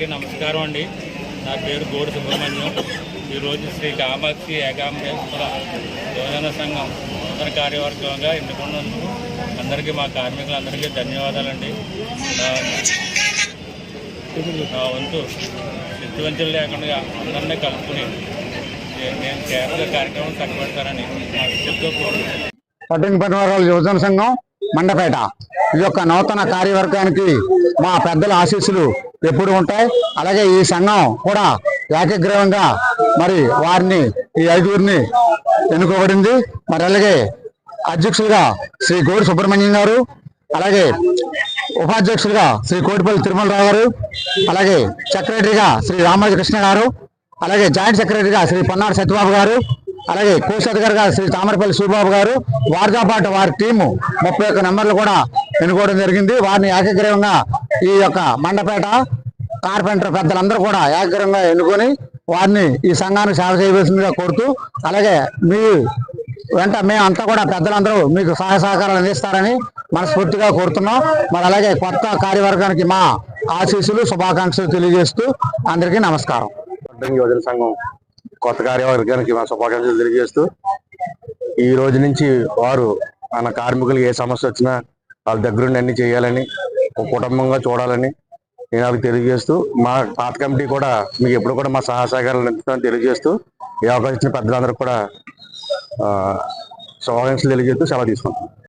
అందరికీ నమస్కారం అండి. నా పేరు గోడు సుబ్రహ్మణ్యం. ఈరోజు శ్రీ కామాక్షి ఏకాంబేశ్వర యువజన సంఘం నూతన కార్యవర్గంగా ఎన్నుకున్నందుకు అందరికీ మా కార్మికులందరికీ ధన్యవాదాలండి. నా- వంతు శక్తివంతులు లేకుండా అందరినీ కలుపుకుని నేను చేపల కార్యక్రమం కనబడతానని నా విషయంతో కోరుకుంటున్నాను. పట్టిన పనివారాల యువజన సంఘం మండపేట. ఈ యొక్క నూతన కార్యవర్గానికి మా పెద్దల ఆశీస్సులు ఎప్పుడు ఉంటాయి? అలాగే ఈ సంఘం కూడా ఏకగ్రీవంగా మరి వారిని ఈ ఐదుగురిని ఎన్నుకోబడింది. మరి అలాగే అధ్యక్షులుగా శ్రీ గోడి సుబ్రహ్మణ్యం గారు అలాగే ఉపాధ్యక్షులుగా శ్రీ కోటిపల్లి తిరుమలరావు గారు అలాగే సెక్రటరీగా శ్రీ రామకృష్ణ గారు అలాగే జాయింట్ సెక్రటరీగా శ్రీ పొన్నాడు సత్యబాబు గారు అలాగే కోశాధికారిగా శ్రీ తామరపల్లి సూబాబు గారు వారితో పాటు వారి టీము ముప్పై ఒక్క నెంబర్లు కూడా ఎన్నుకోవడం జరిగింది. వారిని ఏకగ్రీవంగా ఈ యొక్క మండపేట కార్పెంటర్ పెద్దలందరూ కూడా ఏకగ్రీవంగా ఎన్నుకొని వారిని ఈ సంఘానికి సేవ చేయవలసిందిగా కోరుతూ అలాగే మీ వెంట మేము అంతా కూడా పెద్దలందరూ మీకు సహాయ సహకారాలు అందిస్తారని మనస్ఫూర్తిగా కోరుతున్నాం. మరి అలాగే కొత్త కార్యవర్గానికి మా ఆశీస్సులు శుభాకాంక్షలు తెలియజేస్తూ అందరికీ నమస్కారం. యువజన సంఘం కొత్త కార్యవర్గానికి మా శుభాకాంక్షలు తెలియజేస్తూ ఈ రోజు నుంచి వారు మన కార్మికులు ఏ సమస్య వచ్చినా వాళ్ళ దగ్గరుండి అన్ని చేయాలని ఒక కుటుంబంగా చూడాలని నేను వాళ్ళకి తెలియజేస్తూ మా పాత కమిటీ కూడా మీకు ఎప్పుడు కూడా మా సహాయ సహకారాలు అందిస్తామని తెలియజేస్తూ ఈ అవకాశం ఇచ్చిన పెద్దలందరూ కూడా శుభాకాంక్షలు తెలియజేస్తూ సెలవు తీసుకుంటాం